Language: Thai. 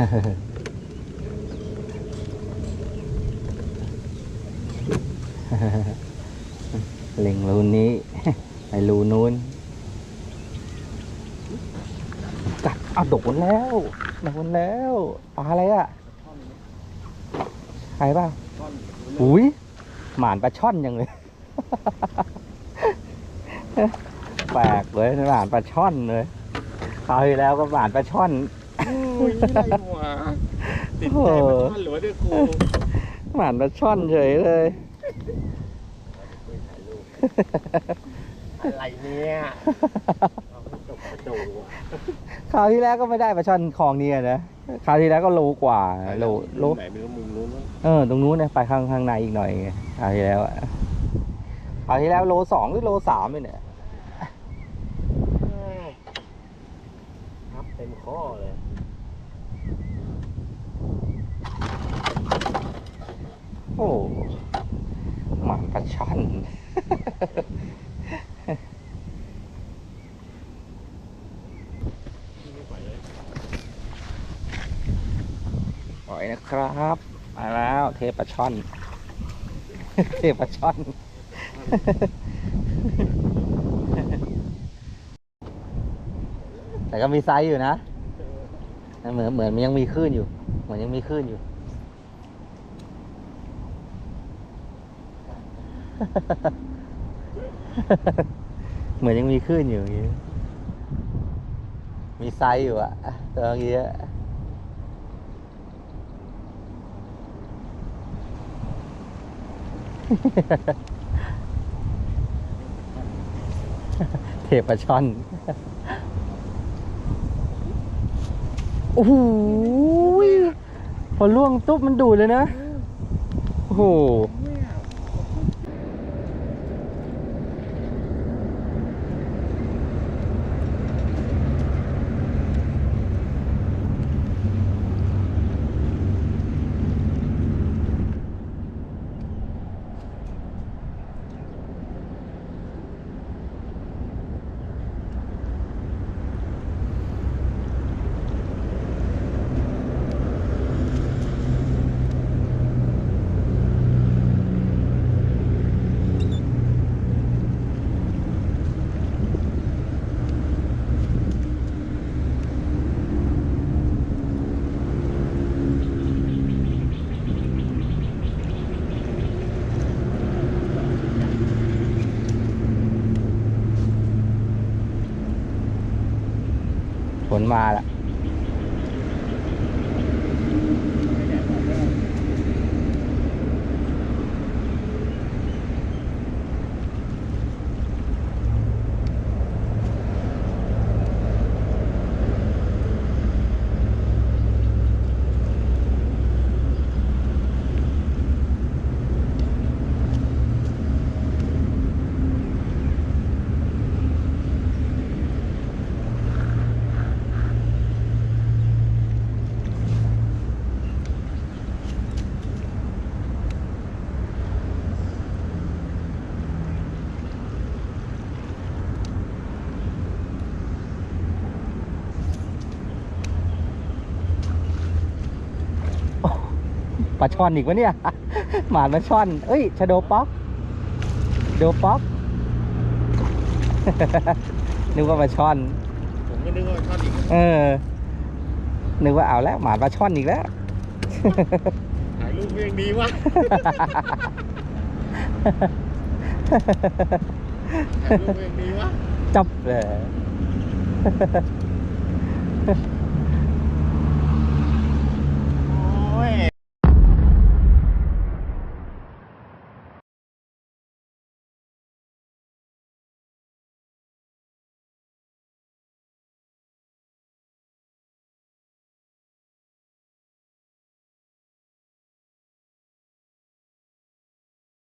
เล็งรูนี้ไอรูนู้น กัดเอาโดนแล้วโดนแล้วปลาอะไรอะใครบ้างอุ้ยหมานปลาช่อนยังเลยแปลกเลยหมานปลาช่อนเลยคราวที่แล้วก็หมานปลาช่อน ยไม่ได้หัวติดใจมันท่อนหรือว่าเดือกูหมานปลาช่อนเฉยเลย อะไรเนี่ยเอาให้จบกระโดดว่ะคราวที่แล้วก็ไม่ได้ปลาช่อนคลองนี้อะนะคราวที่แล้วก็โลกว่าโลโลไหนไม่รู้มุมนู้นมั้งเออตรงนู้นเนี่ยไปข้างข้างในอีกหน่อยไงคราวที่แล้วอะคราวที่แล้วโลสองหรือโลสามเนี่ยครับเต็มข้อเลย โอ้หมันปลาช่อนปล่อยนะครับ มาแล้วเทปปลาช่อน เทปปลาช่อนแต่ก็มีไซส์อยู่นะ เหมือนเหมือนมันยังมีคลื่นอยู่ เหมือนยังมีคลื่นอยู่ เหมือนยังมีคลื่นอยู่อย่างงี้มีไซส์อยู่อะตัวเมื่อกี้อะเทปช่อน โอ้โหพอล่วงตุ๊บมันดูดเลยนะ โอ้โห ฝนมาละ ปลาช่อนอีกวะเนี่ย หมานปลาช่อน เอ้ยชะโดป๊อกโดป๊อกนึกว่าปลาช่อน ผมก็นึกว่าท่อนอีกเออ นึกว่าเอาแล้วหมานปลาช่อนอีกแล้ว ถ่ายรูปก็ยังดีวะถ่ายรูปก็ยังดีวะจับเลยโอ้ย